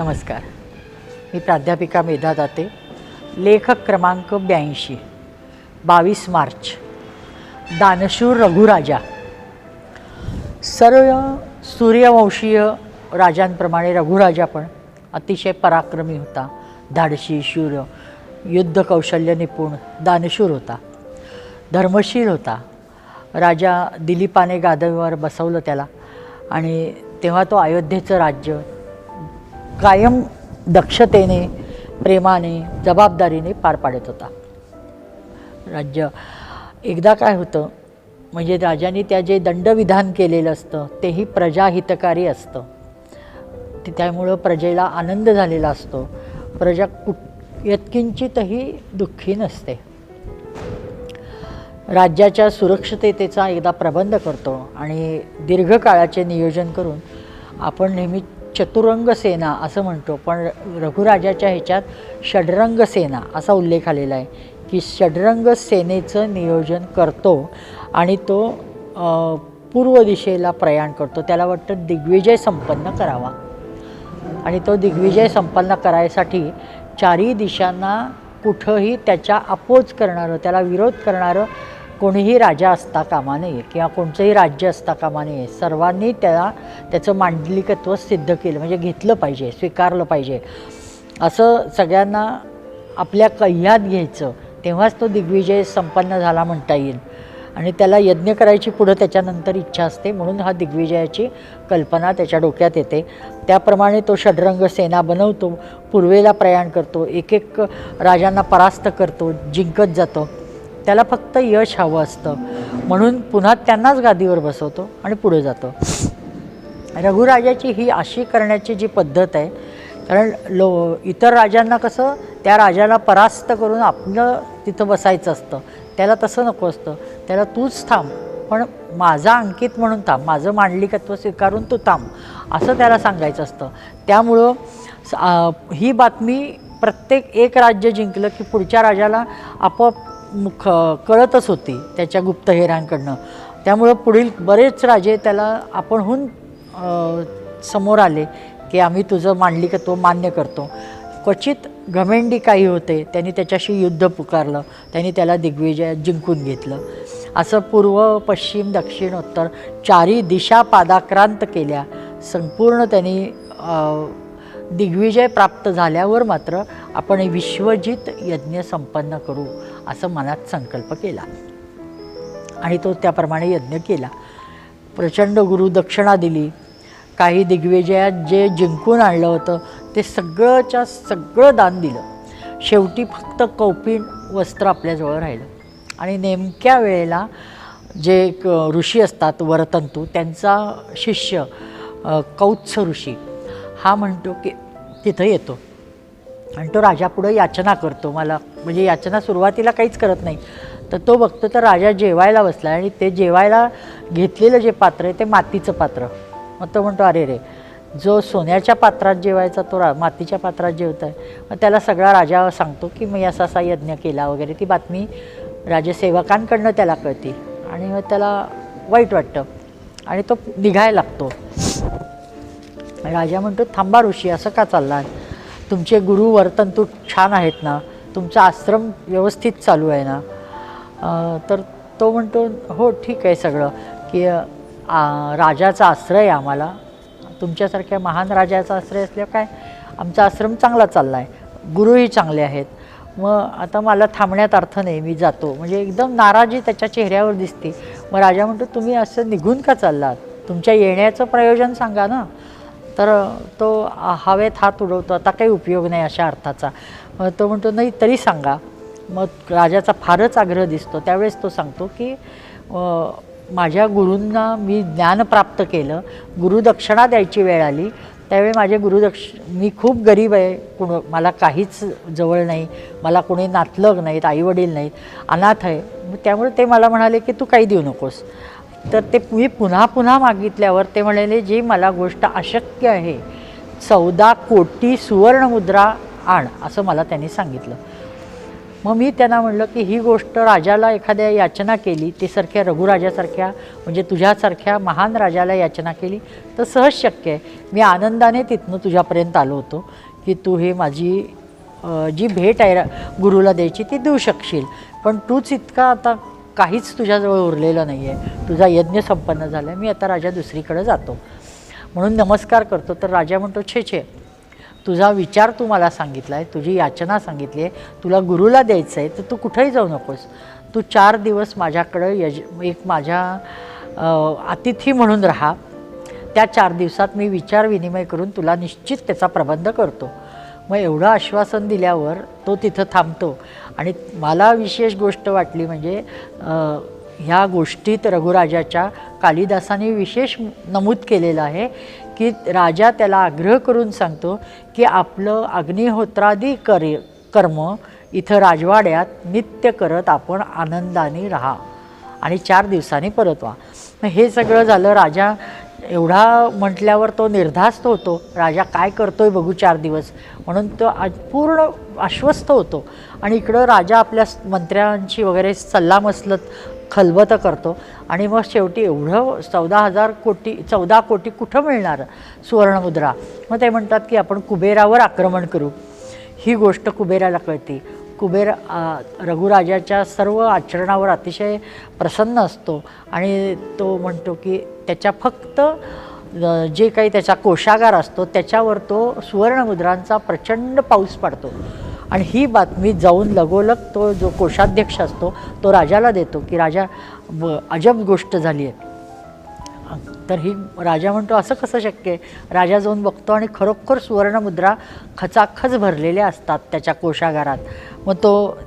नमस्कार. मी प्राध्यापिका मेधा दाते. लेखक क्रमांक ब्याऐंशी. बावीस मार्च. दानशूर रघुराजा. सर्व सूर्यवंशीय राजांप्रमाणे रघुराजा पण अतिशय पराक्रमी होता. धाडशी शूर युद्ध कौशल्य निपुण दानशूर होता. धर्मशील होता. राजा दिलीपाने गादवीवर बसवलं त्याला आणि तेव्हा तो अयोध्येचं राज्य कायम दक्षतेने प्रेमाने जबाबदारीने पार पाडत होता. राज्य एकदा काय होतं म्हणजे राजाने त्या जे दंडविधान केलेलं असतं तेही प्रजाहितकारी असतं. ते त्यामुळं प्रजेला आनंद झालेला असतो. प्रजा कुठ यत्किंचितही दुःखी नसते. राज्याच्या सुरक्षिततेचा एकदा प्रबंध करतो आणि दीर्घकाळाचे नियोजन करून आपण नेहमी चतुरंग सेना असं म्हणतो. पण रघुराजाच्या ह्याच्यात षडरंग सेना असा उल्लेख आलेला आहे की षडरंग सेनेचं नियोजन करतो आणि तो पूर्व दिशेला प्रयाण करतो. त्याला वाटतं दिग्विजय संपन्न करावा. आणि तो दिग्विजय संपन्न करायसाठी चारही दिशांना कुठंही त्याच्या अपोज करणारं त्याला विरोध करणारं कोणीही राजा असता कामा नये किंवा कोणचंही राज्य असता कामा नये सर्वांनी त्याला त्याचं मांडलिकत्व सिद्ध केलं म्हणजे घेतलं पाहिजे स्वीकारलं पाहिजे. असं सगळ्यांना आपल्या कह्यात घ्यायचं तेव्हाच तो दिग्विजय संपन्न झाला म्हणता येईल. आणि त्याला यज्ञ करायची पुढं त्याच्यानंतर इच्छा असते म्हणून हा दिग्विजयाची कल्पना त्याच्या डोक्यात येते. त्याप्रमाणे तो षडरंग सेना बनवतो पूर्वेला प्रयाण करतो एक एक राजांना परास्त करतो जिंकत जातो. त्याला फक्त यश हवं असतं. म्हणून पुन्हा त्यांनाच गादीवर बसवतो आणि पुढे जातो. रघुराजाची ही अशी करण्याची जी पद्धत आहे कारण लो इतर राजांना कसं त्या राजाला परास्त करून आपलं तिथं बसायचं असतं. त्याला तसं नको असतं. त्याला तूच थांब पण माझा अंकित म्हणून थांब. माझं मांडलिकत्व स्वीकारून तू थांब असं त्याला सांगायचं असतं. त्यामुळं ही बातमी प्रत्येक एक राज्य जिंकलं की पुढच्या राजाला आपोआप मुख कळतच होती त्याच्या गुप्तहेरांकडनं त्यामुळं पुढील बरेच राजे त्याला आपणहून समोर आले की आम्ही तुझं मांडलिकत्व मान्य करतो. क्वचित घमेंडी काही होते त्यांनी त्याच्याशी युद्ध पुकारलं त्यांनी त्याला दिग्विजय जिंकून घेतलं. असं पूर्व पश्चिम दक्षिण उत्तर चारी दिशा पादाक्रांत केल्या. संपूर्ण त्यांनी दिग्विजय प्राप्त झाल्यावर मात्र आपण विश्वजित यज्ञ संपन्न करू. असं मनात संकल्प केला. आणि तो त्याप्रमाणे यज्ञ केला. प्रचंड गुरु दक्षिणा दिली. काही दिग्विजयात जे जिंकून आणलं होतं ते सगळंच्या सगळं दान दिलं. शेवटी फक्त कौपिन वस्त्र आपल्याजवळ राहिलं. आणि नेमक्या वेळेला जे क ऋषी असतात वरतंतू त्यांचा शिष्य कौत्स ऋषी हा म्हणतो की तिथं येतो. आणि तो राजापुढं याचना करतो. मला म्हणजे याचना सुरुवातीला काहीच करत नाही. तर तो बघतो तर राजा जेवायला बसला आणि ते जेवायला घेतलेलं जे पात्र आहे ते मातीचं पात्र. मग तो म्हणतो अरे रे जो सोन्याच्या पात्रात जेवायचा तो रा मातीच्या पात्रात जेवत आहे मग त्याला सगळा राजा सांगतो की मी असा असा यज्ञ केला वगैरे. ती बातमी राजसेवकांकडनं त्याला कळते आणि मग त्याला वाईट वाटतं आणि तो निघायला लागतो. राजा म्हणतो थांबा ऋषी असं का चालला तुमचे गुरु वर्तंतू छान आहेत ना तुमचा आश्रम व्यवस्थित चालू आहे ना. तर तो म्हणतो हो ठीक आहे सगळं. की राजाचा आश्रय आहे आम्हाला. तुमच्यासारख्या महान राजाचा आश्रय असल्यावर काय? आमचा आश्रम चांगला चालला आहे गुरुही चांगले आहेत. मग आता मला थांबण्यात अर्थ नाही मी जातो. म्हणजे एकदम नाराजी त्याच्या चेहऱ्यावर दिसते. मग राजा म्हणतो तुम्ही असं निघून का चाललात? तुमच्या येण्याचं प्रयोजन सांगा ना. तर तो हवेत हात उडवतो. आता काही उपयोग नाही अशा अर्थाचा. मग तो म्हणतो नाही तरी सांगा. मग राजाचा फारच आग्रह दिसतो. त्यावेळेस तो सांगतो की माझ्या गुरूंना मी ज्ञान प्राप्त केलं. गुरुदक्षिणा द्यायची वेळ आली. त्यावेळी माझे गुरुदक्ष मी खूप गरीब आहे. कुण मला काहीच जवळ नाही. मला कोणी नातलग नाहीत आईवडील नाहीत. अनाथ आहे. मग त्यामुळे ते मला म्हणाले की तू काही देऊ नकोस. तर ते मी पुन्हा पुन्हा मागितल्यावर ते म्हणाले जी मला गोष्ट अशक्य आहे. चौदा कोटी सुवर्णमुद्रा आण असं मला त्यांनी सांगितलं. मग मी त्यांना म्हणलं की ही गोष्ट राजाला एखाद्या याचना केली ते सारख्या रघुराजासारख्या म्हणजे तुझ्यासारख्या महान राजाला याचना केली तर सहज शक्य आहे. मी आनंदाने तिथनं तुझ्यापर्यंत आलो होतो की तू हे माझी जी भेट आहे गुरुला द्यायची ती देऊ शकशील. पण तूच इतका आता काहीच तुझ्याजवळ उरलेलं नाही आहे तुझा यज्ञ संपन्न झाला आहे मी आता राजा दुसरीकडे जातो. म्हणून नमस्कार करतो. तर राजा म्हणतो छे छे तुझा विचार तू मला सांगितला आहे तुझी याचना सांगितली आहे तुला गुरुला द्यायचं आहे तर तू कुठेही जाऊ नकोस. तू चार दिवस माझ्याकडं यज एक माझ्या अतिथी म्हणून राहा. त्या चार दिवसात मी विचार विनिमय करून तुला निश्चित त्याचा प्रबंध करतो. मग एवढं आश्वासन दिल्यावर तो तिथं थांबतो. आणि मला विशेष गोष्ट वाटली म्हणजे ह्या गोष्टीत रघुराजाच्या कालिदासाने विशेष नमूद केलेलं आहे की राजा त्याला आग्रह करून सांगतो की आपलं अग्निहोत्रादी करे कर्म इथं राजवाड्यात नित्य करत आपण आनंदाने राहा आणि चार दिवसांनी परत व्हा. मग हे सगळं झालं राजा एवढा म्हटल्यावर तो निर्धास्त होतो राजा काय करतोय बघू चार दिवस. म्हणून तो आज पूर्ण आश्वस्त होतो. आणि इकडं राजा आपल्या मंत्र्यांची मंत्र्यांशी वगैरे सल्लामसलत खलबतं करतो. आणि मग शेवटी एवढं चौदा हजार कोटी चौदा कोटी कुठं मिळणार? सुवर्णमुद्रा. मग ते म्हणतात की आपण कुबेरावर आक्रमण करू. ही गोष्ट कुबेराला कळते. कुबेर रघुराजाच्या सर्व आचरणावर अतिशय प्रसन्न असतो आणि तो म्हणतो की त्याच्या फक्त जे काही त्याचा कोशागार असतो त्याच्यावर तो सुवर्णमुद्रांचा प्रचंड पाऊस पडतो. आणि ही बातमी जाऊन लगोलग तो जो कोषाध्यक्ष असतो तो राजाला देतो की राजा अजब गोष्ट झाली आहे. तर ही राजा म्हणतो असं कसं शक्य आहे? राजा जाऊन बघतो आणि खरोखर सुवर्णमुद्रा खचाखच भरलेल्या असतात त्याच्या कोशागारात मग तो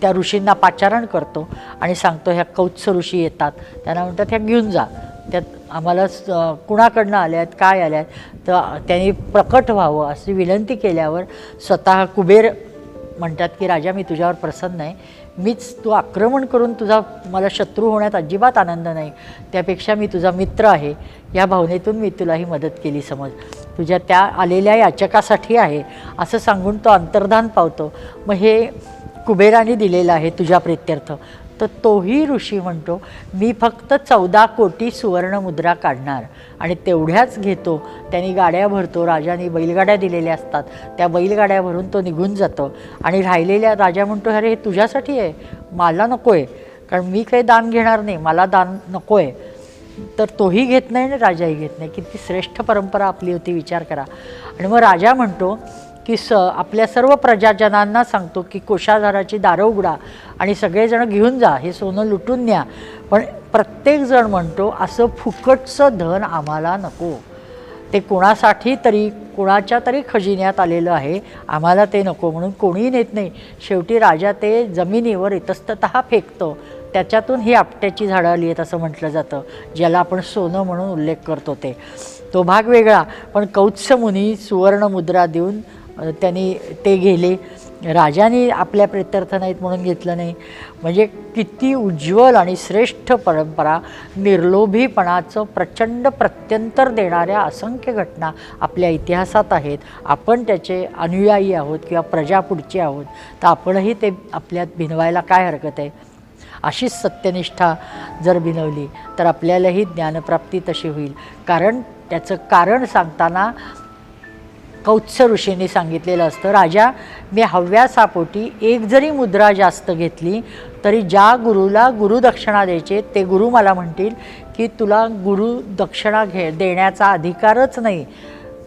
त्या ऋषींना पाचारण करतो आणि सांगतो ह्या कौत्स ऋषी येतात. त्यांना म्हणतात ह्या घेऊन जा. त्यात आम्हाला स- कुणाकडनं आल्या आहेत काय आल्या आहेत? तर त्यांनी प्रकट व्हावं अशी विनंती केल्यावर स्वतः कुबेर म्हणतात की राजा मी तुझ्यावर प्रसन्न आहे. मीच तू आक्रमण करून तुझा मला शत्रू होण्यात अजिबात आनंद नाही. त्यापेक्षा मी तुझा मित्र आहे. या भावनेतून मी तुला ही मदत केली समज. तुझ्या त्या आलेल्या याचकासाठी आहे. असं सांगून तो अंतर्धान पावतो. मग हे कुबेराने दिलेलं आहे तुझ्या प्रित्यर्थ. तर तोही ऋषी म्हणतो मी फक्त चौदा कोटी सुवर्णमुद्रा काढणार आणि तेवढ्याच घेतो. त्यांनी गाड्या भरतो राजाने बैलगाड्या दिलेल्या असतात. त्या बैलगाड्या भरून तो निघून जातो. आणि राहिलेल्या राजा म्हणतो अरे हे तुझ्यासाठी आहे. मला नको आहे कारण मी काही दान घेणार नाही. मला दान नको आहे तर तोही घेत नाही आणि राजाही घेत नाही. किती श्रेष्ठ परंपरा आपली होती विचार करा. आणि मग राजा म्हणतो की स आपल्या सर्व प्रजाजनांना सांगतो की कोशाधाराची दारं उघडा आणि सगळेजण घेऊन जा हे सोनं लुटून न्या. पण प्रत्येकजण म्हणतो असं फुकटचं धन आम्हाला नको. ते कोणासाठी तरी कोणाच्या तरी खजिन्यात आलेलं आहे आम्हाला ते नको म्हणून कोणीही नेत नाही. शेवटी राजा ते जमिनीवर इतस्तत फेकतो. त्याच्यातून ही आपट्याची झाडं आली आहेत असं म्हटलं जातं ज्याला आपण सोनं म्हणून उल्लेख करतो ते. तो भाग वेगळा पण कौत्समुनी सुवर्ण सुवर्णमुद्रा देऊन त्यांनी ते गेले. राजाने आपल्या प्रत्यर्थ नाहीत म्हणून घेतलं नाही. म्हणजे किती उज्ज्वल आणि श्रेष्ठ परंपरा निर्लोभीपणाचं प्रचंड प्रत्यंतर देणाऱ्या असंख्य घटना आपल्या इतिहासात आहेत. आपण त्याचे अनुयायी आहोत किंवा प्रजा पुढचे आहोत. तर आपणही ते आपल्यात भिनवायला काय हरकत आहे? अशीच सत्यनिष्ठा जर बिनवली तर आपल्यालाही ज्ञानप्राप्ती तशी होईल. कारण त्याचं कारण सांगताना कौत्स ऋषींनी सांगितलेलं असतं राजा मी हव्यासापोटी एक जरी मुद्रा जास्त घेतली तरी ज्या गुरुला गुरुदक्षिणा द्यायचे ते गुरु मला म्हणतील की तुला गुरु दक्षिणा घे देण्याचा अधिकारच नाही.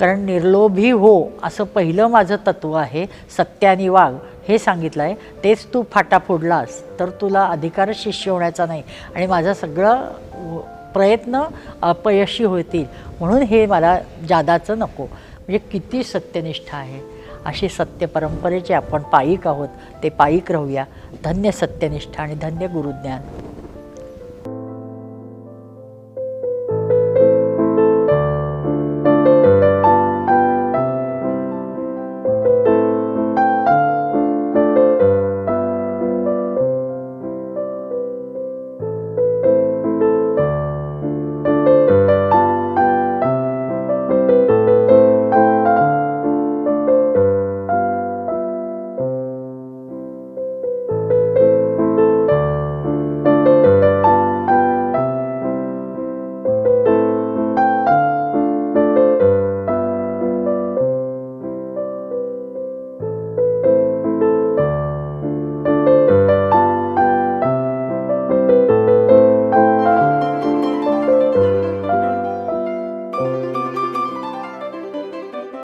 कारण निर्लोभी हो असं पहिलं माझं तत्त्व आहे सत्यानी वाघ. हे सांगितलं आहे तेच तू फाटा फोडलास तर तुला अधिकारच शिष्य होण्याचा नाही. आणि माझं सगळं प्रयत्न अपयशी होतील. म्हणून हे मला जादाचं नको. म्हणजे किती सत्यनिष्ठा आहे. अशी सत्य परंपरेचे आपण पायिक आहोत ते पायिक राहूया. धन्य सत्यनिष्ठा आणि धन्य गुरुज्ञान.